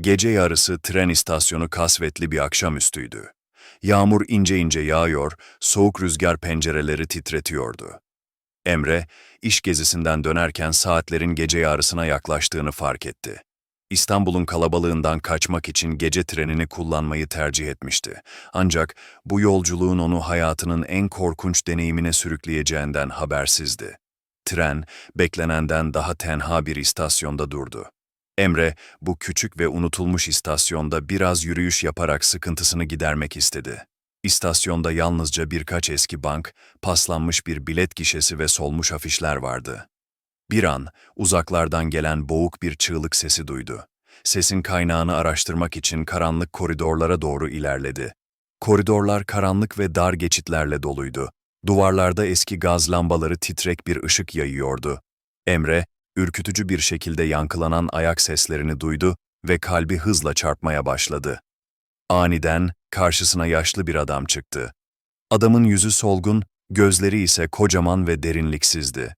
Gece yarısı tren istasyonu kasvetli bir akşamüstüydü. Yağmur ince ince yağıyor, soğuk rüzgar pencereleri titretiyordu. Emre, iş gezisinden dönerken saatlerin gece yarısına yaklaştığını fark etti. İstanbul'un kalabalığından kaçmak için gece trenini kullanmayı tercih etmişti. Ancak bu yolculuğun onu hayatının en korkunç deneyimine sürükleyeceğinden habersizdi. Tren, beklenenden daha tenha bir istasyonda durdu. Emre, bu küçük ve unutulmuş istasyonda biraz yürüyüş yaparak sıkıntısını gidermek istedi. İstasyonda yalnızca birkaç eski bank, paslanmış bir bilet gişesi ve solmuş afişler vardı. Bir an, uzaklardan gelen boğuk bir çığlık sesi duydu. Sesin kaynağını araştırmak için karanlık koridorlara doğru ilerledi. Koridorlar karanlık ve dar geçitlerle doluydu. Duvarlarda eski gaz lambaları titrek bir ışık yayıyordu. Emre, ürkütücü bir şekilde yankılanan ayak seslerini duydu ve kalbi hızla çarpmaya başladı. Aniden karşısına yaşlı bir adam çıktı. Adamın yüzü solgun, gözleri ise kocaman ve derinliksizdi.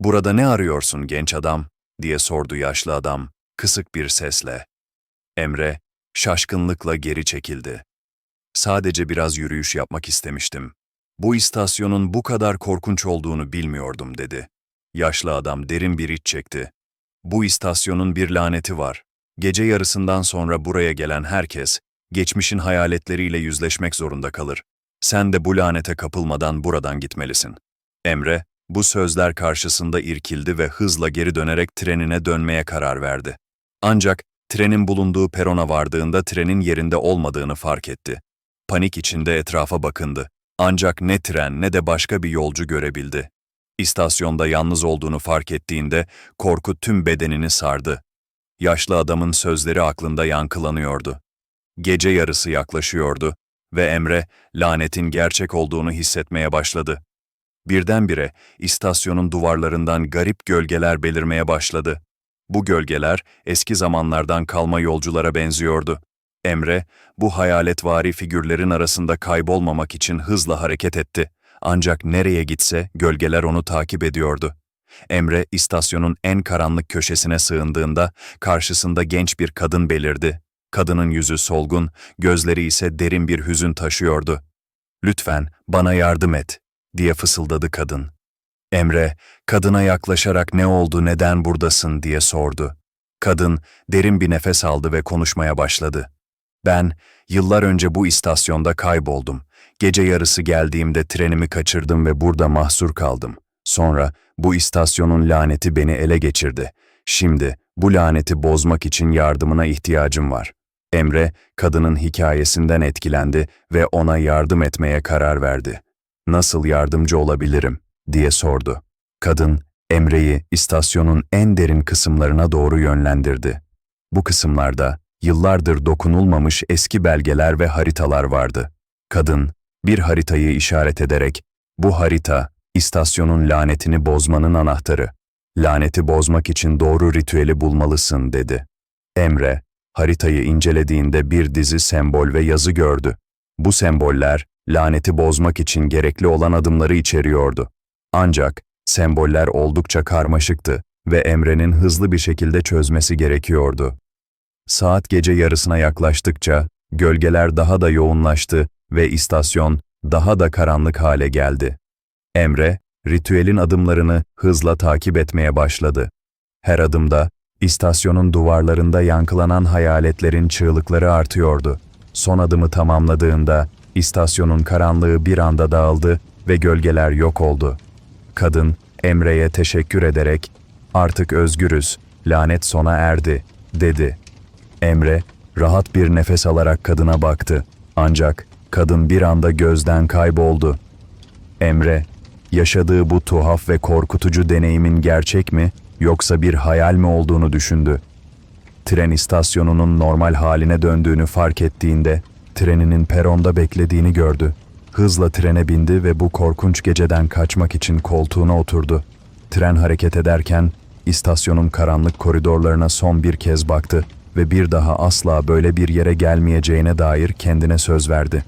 ''Burada ne arıyorsun genç adam?'' diye sordu yaşlı adam, kısık bir sesle. Emre, şaşkınlıkla geri çekildi. ''Sadece biraz yürüyüş yapmak istemiştim. Bu istasyonun bu kadar korkunç olduğunu bilmiyordum.'' dedi. Yaşlı adam derin bir iç çekti. ''Bu istasyonun bir laneti var. Gece yarısından sonra buraya gelen herkes, geçmişin hayaletleriyle yüzleşmek zorunda kalır. Sen de bu lanete kapılmadan buradan gitmelisin.'' Emre, bu sözler karşısında irkildi ve hızla geri dönerek trenine dönmeye karar verdi. Ancak trenin bulunduğu perona vardığında trenin yerinde olmadığını fark etti. Panik içinde etrafa bakındı. Ancak ne tren ne de başka bir yolcu görebildi. İstasyonda yalnız olduğunu fark ettiğinde korku tüm bedenini sardı. Yaşlı adamın sözleri aklında yankılanıyordu. Gece yarısı yaklaşıyordu ve Emre lanetin gerçek olduğunu hissetmeye başladı. Birdenbire istasyonun duvarlarından garip gölgeler belirmeye başladı. Bu gölgeler eski zamanlardan kalma yolculara benziyordu. Emre, bu hayaletvari figürlerin arasında kaybolmamak için hızla hareket etti. Ancak nereye gitse gölgeler onu takip ediyordu. Emre istasyonun en karanlık köşesine sığındığında karşısında genç bir kadın belirdi. Kadının yüzü solgun, gözleri ise derin bir hüzün taşıyordu. "Lütfen bana yardım et." diye fısıldadı kadın. Emre, kadına yaklaşarak ne oldu, neden buradasın diye sordu. Kadın derin bir nefes aldı ve konuşmaya başladı. Ben, yıllar önce bu istasyonda kayboldum. Gece yarısı geldiğimde trenimi kaçırdım ve burada mahsur kaldım. Sonra bu istasyonun laneti beni ele geçirdi. Şimdi bu laneti bozmak için yardımına ihtiyacım var. Emre, kadının hikayesinden etkilendi ve ona yardım etmeye karar verdi. Nasıl yardımcı olabilirim? diye sordu. Kadın, Emre'yi istasyonun en derin kısımlarına doğru yönlendirdi. Bu kısımlarda yıllardır dokunulmamış eski belgeler ve haritalar vardı. Kadın, bir haritayı işaret ederek, bu harita, istasyonun lanetini bozmanın anahtarı. Laneti bozmak için doğru ritüeli bulmalısın, dedi. Emre, haritayı incelediğinde bir dizi sembol ve yazı gördü. Bu semboller, laneti bozmak için gerekli olan adımları içeriyordu. Ancak semboller oldukça karmaşıktı ve Emre'nin hızlı bir şekilde çözmesi gerekiyordu. Saat gece yarısına yaklaştıkça gölgeler daha da yoğunlaştı ve istasyon daha da karanlık hale geldi. Emre, ritüelin adımlarını hızla takip etmeye başladı. Her adımda istasyonun duvarlarında yankılanan hayaletlerin çığlıkları artıyordu. Son adımı tamamladığında istasyonun karanlığı bir anda dağıldı ve gölgeler yok oldu. Kadın, Emre'ye teşekkür ederek, artık özgürüz, lanet sona erdi, dedi. Emre, rahat bir nefes alarak kadına baktı. Ancak kadın bir anda gözden kayboldu. Emre, yaşadığı bu tuhaf ve korkutucu deneyimin gerçek mi yoksa bir hayal mi olduğunu düşündü. Tren istasyonunun normal haline döndüğünü fark ettiğinde treninin peronda beklediğini gördü. Hızla trene bindi ve bu korkunç geceden kaçmak için koltuğuna oturdu. Tren hareket ederken istasyonun karanlık koridorlarına son bir kez baktı ve bir daha asla böyle bir yere gelmeyeceğine dair kendine söz verdi.